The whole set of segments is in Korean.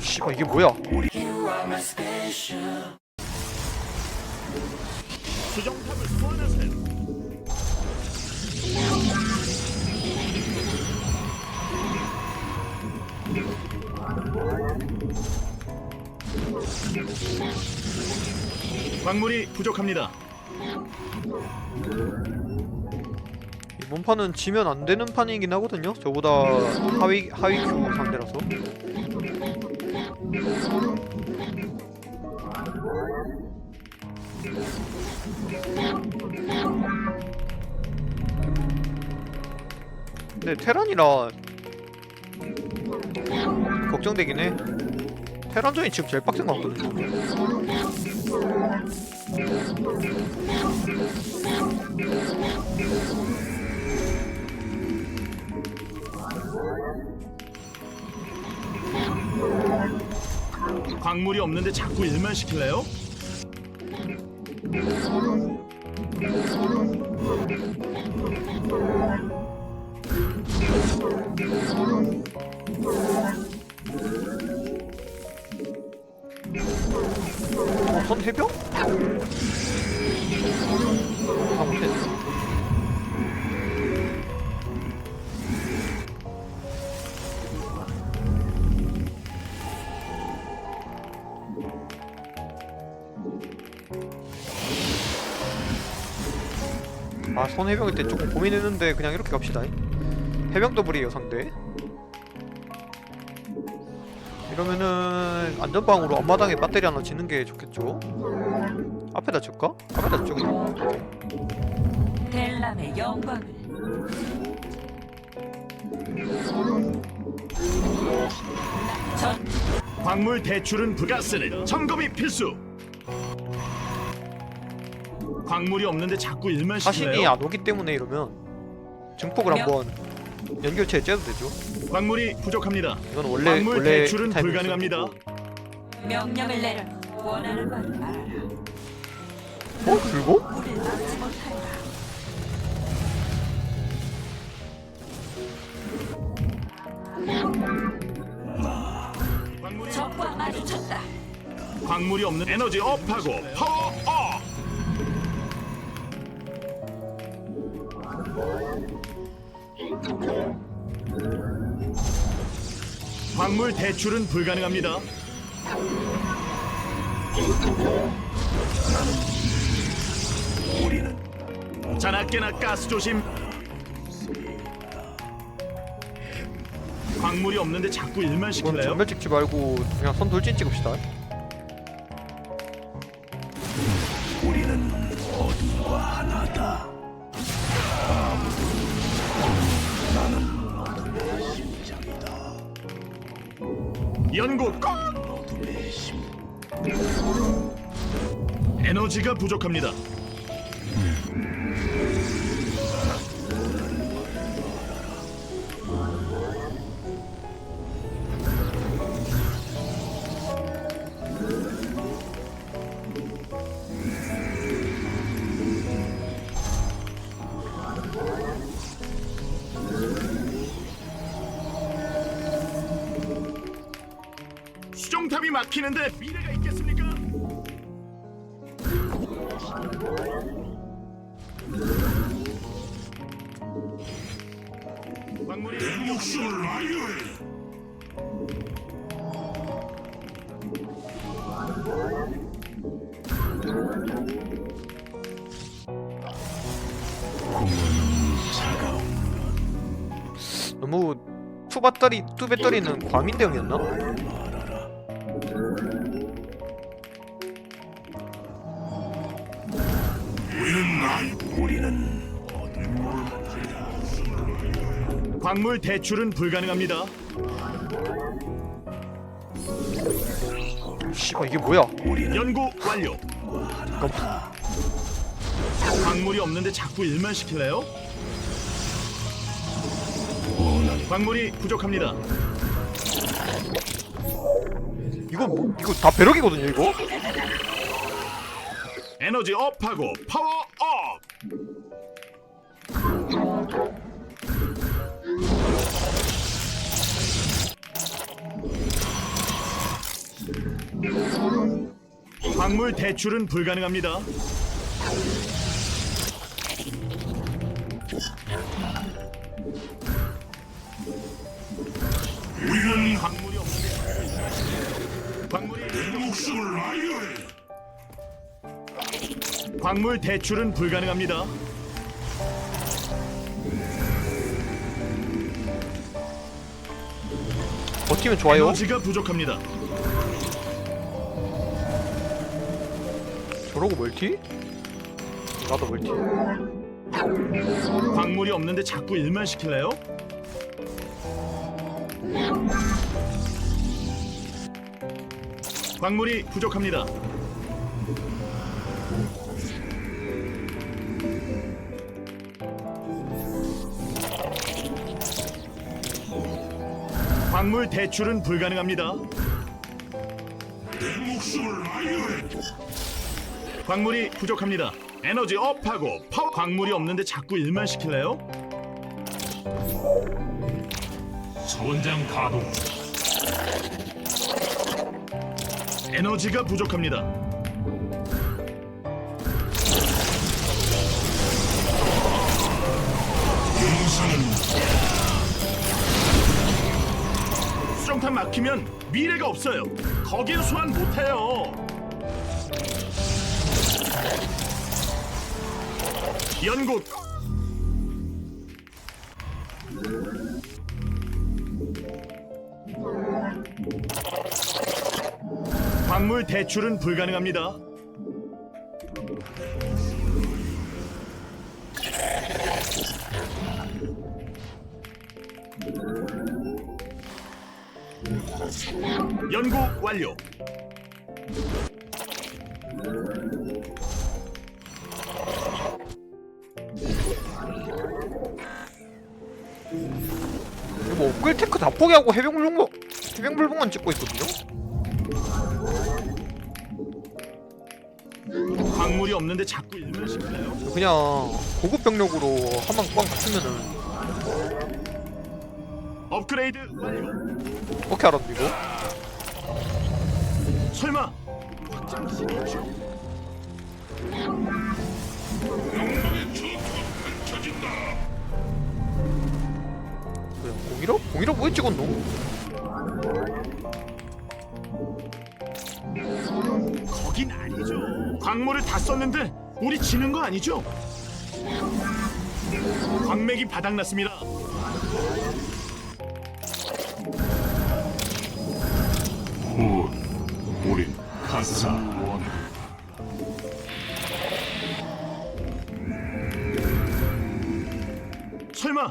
씨발 이게 뭐야? 수정탑을 소환하세요. 광물이 부족합니다. 이번 판은 지면 안 되는 판이긴 하거든요. 저보다 하위 하위 큐 상대라서. 근데 테란이라 걱정되긴 해. 테란전이 지금 제일 빡센 것 같거든 광물이 없는데 자꾸 일만 시킬래요? 선 해병일 때 조금 고민했는데 그냥 이렇게 갑시다. 해병 더블이에요 상대. 이러면은 안전방으로 앞마당에 배터리 하나 지는 게 좋겠죠? 앞에다 줄까? 앞에다 쭉 델람의 영광을 광물 대출은 불가스는 점검이 필수. 광물이 없는데 자꾸 일만 자신이 시킬래요? 안 오기 때문에 이러면 증폭을 한번 연결체에 째도 되죠 광물이 부족합니다. 이건 원래 광물 원래 대출은 타이밍일 불가능합니다. 수 있고. 명령을 내려 원하는 바를 말하라 어? 그리고? 우릴 막지 못한다 광물이, 적과 마주쳤다 광물이 없는 에너지 업하고 파워 업. 광물 대출은 불가능합니다. 자나깨나 가스 조심. 광물이 없는데 자꾸 일만 시킬래요? 전멸 찍지 말고 그냥 선 돌진 찍읍시다 연구 꼭! 에너지가 부족합니다. 정탑이 막히는데 미래가 있겠습니까? 광물이 목숨을 마련해. 너무 투 배터리 투 배터리는 과민 대응이었나? 광물 대출은 불가능합니다. 씨발 이게 뭐야? 연구 완료. 잠깐만 광물이 없는데 자꾸 일만 시킬래요? 광물이 부족합니다. 이거 뭐 이거 다 배럭이거든요 이거? 에너지 업하고 파워 업. 광물 대출은 불가능합니다. 우리는 광물이 없는데 광물이 목숨을 광물 대출은 불가능합니다. 버티면 좋아요 에너지가 부족합니다. 저러고 멀티? 나도 멀티 광물이 없는데 자꾸 일만 시킬래요? 광물이 부족합니다. 광물 대출은 불가능합니다. 광물이 부족합니다. 에너지 업하고 파워 광물이 없는데 자꾸 일만 시킬래요? 선장 가동 에너지가 부족합니다. 수정탑 막히면 미래가 없어요. 거긴 소환 못해요. 연꽃 광물 대출은 불가능합니다. 연구 완료. 뭐 업글 테크 다 포기하고 해병불봉 해병불봉만 찍고 있거든요 없는데 자꾸 일만 시킬래요? 그냥 고급 병력으로 한방 꽝 맞추면은 업그레이드 완료. 어떻게 알았니 이거? 설마 확장 기지겠죠? 그냥 공일업? 공일업 왜 찍었노? 거긴 아니죠. 광물을 다 썼는데 우리 지는 거 아니죠? 광맥이 바닥났습니다. 문 우린 가사 원 설마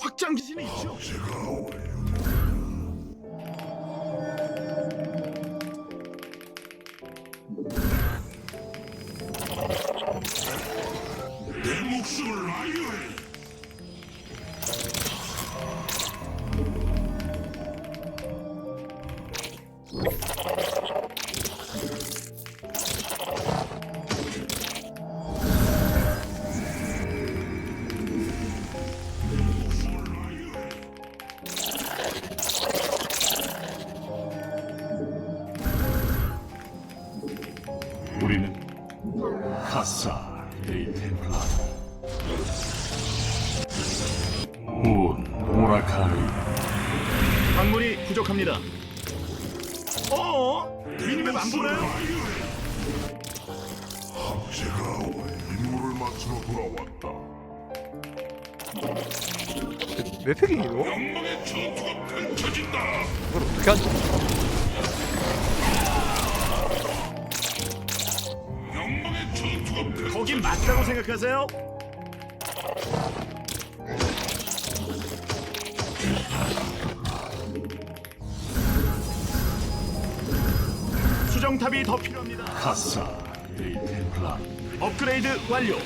확장 기지는 있죠? 우리는 가사 레이템플라 문 오라카리 광물이 부족합니다. 어? 미니맵 안 보나요? 임무를 마치러 돌아왔다. 몇 팩이 이거? 이걸 어떻게 하지? 거긴 맞다고 생각하세요? 수정탑이 더 필요합니다. 가사 레이템플라 업그레이드 완료.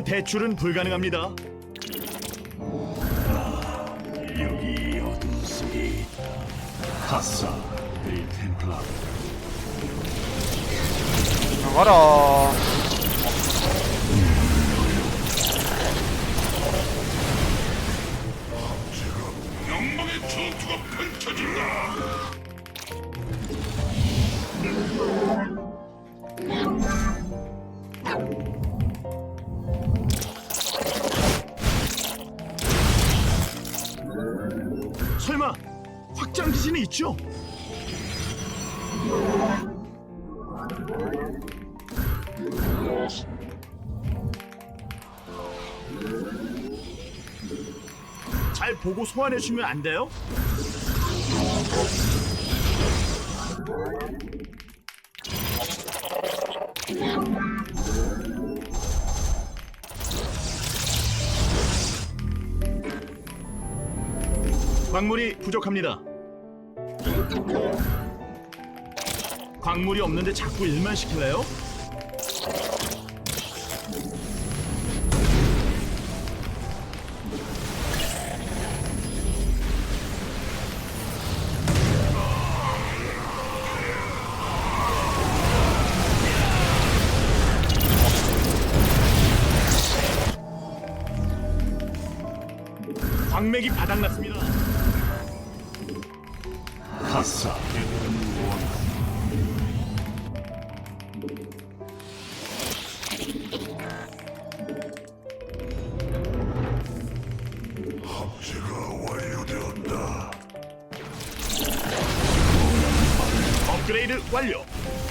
광물 대출은 불가능합니다. 여기 어둠 속에 있다. 카사 의 템플라 나가라. 확장 기진이 있죠? 잘 보고 소환해 주면 안 돼요? 광물이 부족합니다. 광물이 없는데 자꾸 일만 시킬래요? 광맥이 바닥났습니다. 업그레이드 완료.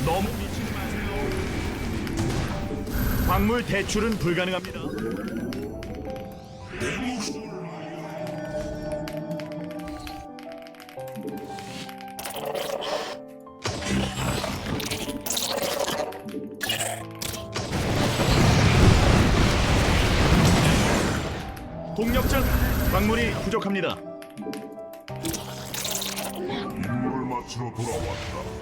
너무 미치지 마세요. 광물 대출은 불가능합니다. 동력장 광물이 부족합니다. 임무를 마치러 돌아왔다.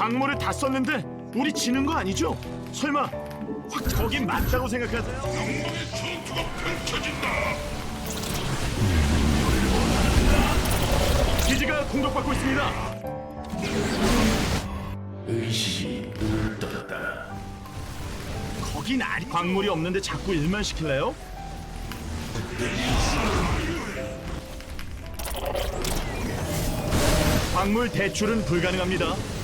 광물을 다 썼는데 우리 지는 거 아니죠? 설마 확 거긴 맞다고 생각하세요? 영광의 전투가 펼쳐진다. 기지가 공격받고 있습니다. 의식이 눈을 떴다. 거긴 아니. 광물이 없는데 자꾸 일만 시킬래요? 광물 대출은 불가능합니다.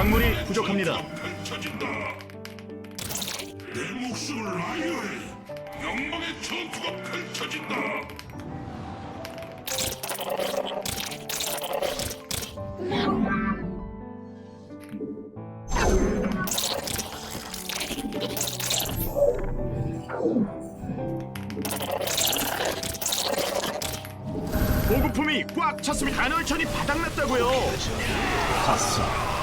광물이 부족합니다. 펼쳐진다. 내 목숨을 위하여 영광의 전투가 펼쳐진다. 보급품이 꽉 찼으면 간헐천이 바닥났다고요. 카사